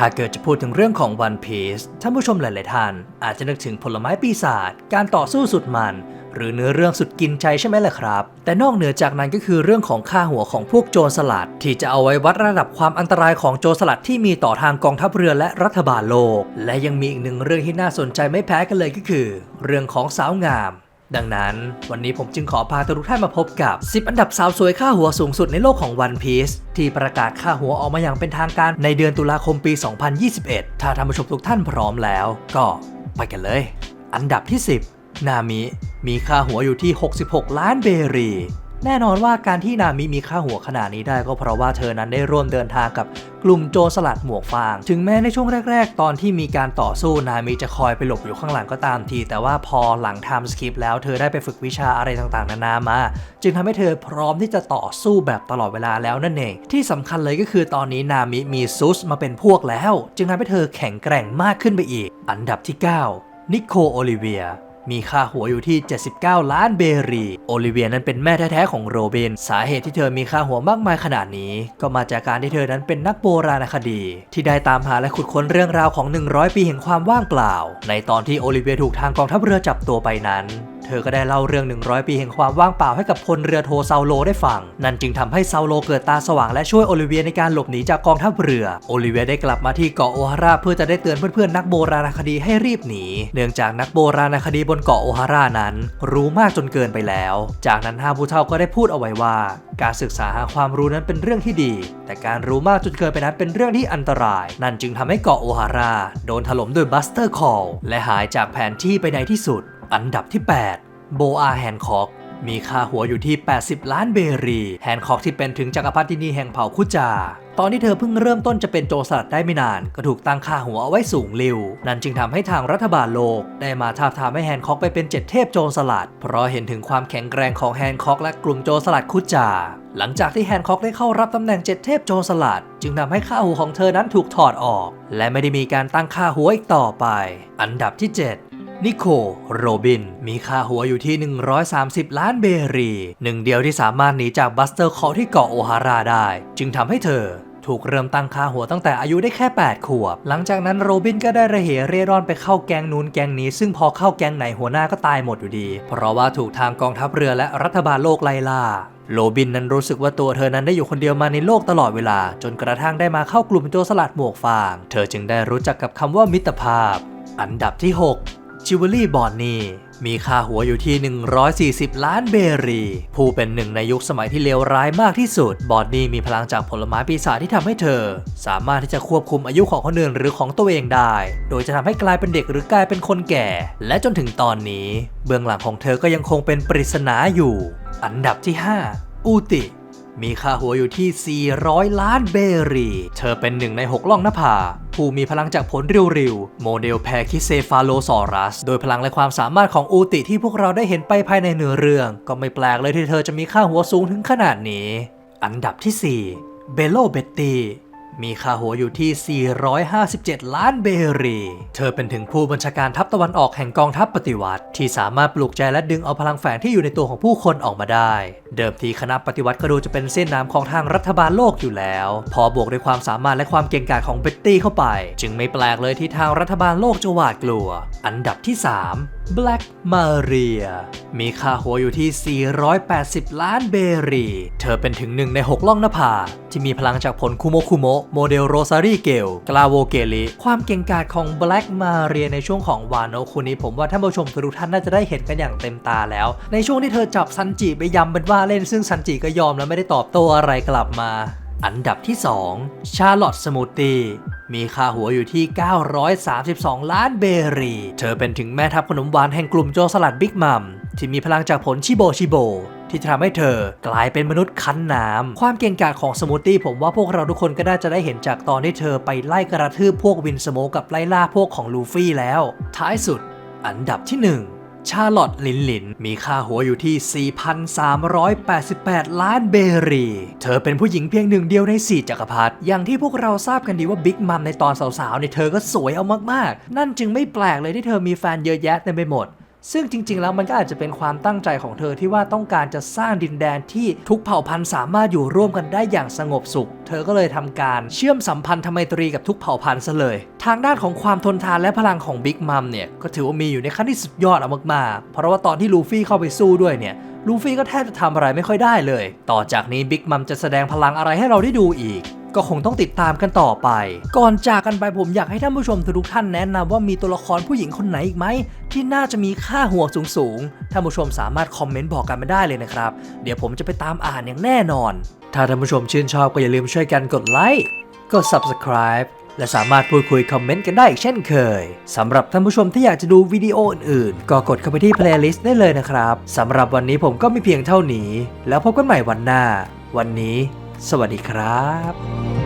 ถ้าเกิดจะพูดถึงเรื่องของ One Piece ท่านผู้ชมหลาย ๆ ท่านอาจจะนึกถึงผลไม้ปีศาจ การต่อสู้สุดมัน หรือเนื้อเรื่องสุดกินใจใช่ไหมล่ะครับ แต่นอกเหนือจากนั้นก็คือเรื่องของค่าหัวของพวกโจรสลัด ที่จะเอาไว้วัดระดับความอันตรายของโจรสลัดที่มีต่อทางกองทัพเรือและรัฐบาลโลก และยังมีอีกหนึ่งเรื่องที่น่าสนใจไม่แพ้กันเลยก็คือ เรื่องของสาวงาม ดังนั้นวันนี้ผมจึงขอพาทุกท่านมาพบกับ 10 อันดับสาวสวยค่าหัวสูงสุดในโลกของ One Piece ที่ประกาศค่าหัวออกมาอย่างเป็นทางการในเดือนตุลาคมปี 2021 ถ้าท่านผู้ชมทุกท่านพร้อมแล้ว ก็ไปกันเลย อันดับที่ 10 นามิ มีค่าหัวอยู่ที่ 66 ล้านเบรี แน่นอนว่าการที่นามิมีค่าหัวขนาดนี้ได้ก็เพราะว่าเธอนั้นได้ร่วมเดินทางกับกลุ่มโจรสลัดหมวกฟาง ถึงแม้ในช่วงแรก ๆ ตอนที่มีการต่อสู้นามิจะคอยไปหลบอยู่ข้างหลังก็ตามที แต่ว่าพอหลังไทม์สคริปแล้วเธอได้ไปฝึกวิชาอะไรต่างๆ นานามา จึงทำให้เธอพร้อมที่จะต่อสู้แบบตลอดเวลาแล้วนั่นเอง ที่สำคัญเลยก็คือตอนนี้นามิมีซุสมาเป็นพวกแล้ว จึงทำให้เธอแข็งแกร่งมากขึ้นไปอีก อันดับที่ 9 นิโคโอลิเวีย มีค่าหัวอยู่ที่ 79 ล้านเบรี โอลิเวียนั้นเป็นแม่แท้ๆของโรบิน สาเหตุที่เธอมีค่าหัวมากมายขนาดนี้ ก็มาจากการที่เธอนั้นเป็นนักโบราณคดี ที่ได้ตามหาและขุดค้นเรื่องราวของ 100 ปีแห่งความว่างเปล่า ในตอนที่โอลิเวียถูกทางกองทัพเรือจับตัวไปนั้น เธอก็ได้เล่าเรื่อง 100 ปีแห่งความว่างเปล่าให้กับพลเรือโทเซาโลได้ฟัง นั่นจึงทำให้เซาโลเกิดตาสว่างและช่วยโอลิเวียในการหลบหนีจากกองทัพเรือ โอลิเวียได้กลับมาที่เกาะโอฮาร่าเพื่อจะได้เตือนเพื่อนๆนักโบราณคดีให้รีบหนี เนื่องจากนักโบราณคดีบนเกาะโอฮาร่านั้น รู้มากจนเกินไปแล้ว จากนั้นห้าผู้เฒ่าก็ได้พูดเอาไว้ว่า การศึกษาหาความรู้นั้นเป็นเรื่องที่ดี แต่การรู้มากจนเกินไปนั้นเป็นเรื่องที่อันตราย นั่นจึงทำให้เกาะโอฮาร่าโดนถล่มด้วยบัสเตอร์คอลและหายจากแผนที่ไปในที่สุด อันดับที่ 8 โบอาแฮนคอกมีค่าหัวอยู่ที่ 80 ล้านเบรี แฮนคอกที่เป็นถึงจักรพรรดินีแห่งเผ่าคุจา ตอนที่เธอเพิ่งเริ่มต้นจะเป็นโจรสลัดได้ไม่นาน ก็ถูกตั้งค่าหัวเอาไว้สูงลิว นั่นจึงทำให้ทางรัฐบาลโลก ได้มาทาบทามให้แฮนคอกไปเป็นเจ็ดเทพโจรสลัด เพราะเห็นถึงความแข็งแกร่งของแฮนคอกและกลุ่มโจรสลัดคุจา หลังจากที่แฮนคอกได้เข้ารับตำแหน่งเจ็ดเทพโจรสลัด จึงทำให้ค่าหัวของเธอนั้นถูกถอดออก และไม่ได้มีการตั้งค่าหัวอีกต่อไป อันดับที่ 7 นิโคโรบิน มีค่าหัวอยู่ที่ 130 ล้านเบรี หนึ่งเดียวที่สามารถหนีจากบัสเตอร์คอที่เกาะโอฮาราได้ จึงทำให้เธอถูกเริ่มตั้งค่าหัวตั้งแต่อายุได้แค่ 8 ขวบ หลังจากนั้นโรบินก็ได้ระเหเร่ร่อนไปเข้าแก๊งนู้นแก๊งนี้ ซึ่งพอเข้าแก๊งไหนหัวหน้าก็ตายหมดอยู่ดี เพราะว่าถูกทางกองทัพเรือและรัฐบาลโลกไล่ล่า โรบินนั้นรู้สึกว่าตัวเธอนั้นได้อยู่คนเดียวมาในโลกตลอดเวลา จนกระทั่งได้มาเข้ากลุ่มโจรสลัดหมวกฟาง เธอจึงได้รู้จักกับคำว่ามิตรภาพ อันดับที่ 6 จิวเวลรี่บอนนี่มีค่าหัวอยู่ที่ 140 ล้านเบรี ผู้เป็นหนึ่งในยุคสมัยที่เลวร้ายมากที่สุด บอนนี่มีพลังจากผลไม้ปีศาจที่ทำให้เธอ สามารถที่จะควบคุมอายุของคนอื่นหรือของตัวเองได้ โดยจะทำให้กลายเป็นเด็กหรือกลายเป็นคนแก่ และจนถึงตอนนี้ เบื้องหลังของเธอก็ยังคงเป็นปริศนาอยู่ อันดับที่ 5 อูติ มีค่าหัวอยู่ที่ 400 ล้านเบรี เธอเป็นหนึ่งใน 6 ล่องนภา ผู้มีพลังจากผลริวๆ โมเดลแพคิเซฟาโลซอรัส โดยพลังและความสามารถของอูติที่พวกเราได้เห็นไปภายในเนื้อเรื่อง ก็ไม่แปลกเลยที่เธอจะมีค่าหัวสูงถึงขนาดนี้ อันดับที่ 4 เบโลเบตตี มีค่าหัวอยู่ที่ 457 ล้านเบรี เธอเป็นถึงผู้บัญชาการทัพตะวันออกแห่งกองทัพปฏิวัติ ที่สามารถปลุกใจและดึงเอาพลังแฝงที่อยู่ในตัวของผู้คนออกมาได้ เดิมทีคณะปฏิวัติก็ดูจะเป็นเส้นน้ำของทางรัฐบาลโลกอยู่แล้ว พอบวกด้วยความสามารถและความเก่งกาจของเบตตี้เข้าไป จึงไม่แปลกเลยที่ทางรัฐบาลโลกจะหวาดกลัว อันดับที่ 3 Black Maria มีค่าหัวอยู่ที่ 480 ล้านเบรี เธอเป็นถึงหนึ่งใน 6 ล่องนภา ที่มีพลังจากผลคุโมคุโมะโมเดลโรซารีเกล กลาโวเกลิความเก่งกาจของ Black Maria ในช่วงของวานโนคุนี้ผมว่าท่านผู้ชมทุกท่านน่าจะได้เห็นกันอย่างเต็มตาแล้ว ในช่วงที่เธอจับซันจิไปยำเป็นว่าเล่นซึ่งซันจิก็ยอมแล้วไม่ได้ตอบโต้อะไรกลับมา อันดับที่ 2 ชาร์ลอตสมูทตี้มีค่าหัวอยู่ที่ 932 ล้านเบรี เธอเป็นถึงแม่ทัพขนมหวานแห่งกลุ่มโจรสลัดบิ๊กมัมที่มีพลังจากผลชิโบชิโบ ที่จะทำให้เธอกลายเป็นมนุษย์คั้นน้ำ ความเก่งกาจของสมูทตี้ผมว่าพวกเราทุกคนก็น่าจะได้เห็นจากตอนที่เธอไปไล่กระทืบพวกวินสโมกับไล่ล่าพวกของลูฟี่แล้ว ท้ายสุด อันดับที่ 1 ชาร์ลอตลินลิน มีค่าหัวอยู่ที่ 4,388 ล้านเบรี เธอเป็นผู้หญิงเพียงหนึ่งเดียวใน 4จักรพรรดิ อย่างที่พวกเราทราบกันดีว่าบิ๊กมัมในตอนสาวๆในยเธอก็สวยเอามากๆ นั่นจึงไม่แปลกเลยที่เธอมีแฟนเยอะแยะเต็มไปหมด ซึ่งจริง ๆ แล้วมันก็อาจจะเป็นความตั้งใจของเธอที่ว่าต้องการจะสร้างดินแดนที่ทุกเผ่าพันธุ์สามารถอยู่ร่วมกันได้อย่างสงบสุข เธอก็เลยทำการเชื่อมสัมพันธไมตรีกับทุกเผ่าพันธุ์ซะเลย ทางด้านของความทนทานและพลังของบิ๊กมัมเนี่ย ก็ถือว่ามีอยู่ในขั้นที่สุดยอดเอามากๆ เพราะว่าตอนที่ลูฟี่เข้าไปสู้ด้วยเนี่ยลูฟี่ก็แทบจะทำอะไรไม่ค่อยได้เลย ต่อจากนี้บิ๊กมัมจะแสดงพลังอะไรให้เราได้ดูอีก ก็คงต้องติดตามกันต่อไป ก่อนจากกันไปผมอยากให้ท่านผู้ชมทุกท่านแนะนำว่ามีตัวละครผู้หญิงคนไหนอีกไหม ที่น่าจะมีค่าหัวสูงๆท่านผู้ชมสามารถคอมเมนต์บอกกันมาได้เลยนะครับ เดี๋ยวผมจะไปตามอ่านอย่างแน่นอน ถ้าท่านผู้ชมชื่นชอบก็อย่าลืมช่วยกันกดไลค์กด subscribe และสามารถพูดคุยคอมเมนต์กันได้อีกเช่นเคย สำหรับท่านผู้ชมที่อยากจะดูวิดีโออื่นๆ ก็กดเข้าไปที่ playlist ได้เลยนะครับ สำหรับวันนี้ผมก็มีเพียงเท่านี้ แล้วพบกันใหม่วันหน้า วันนี้ สวัสดีครับ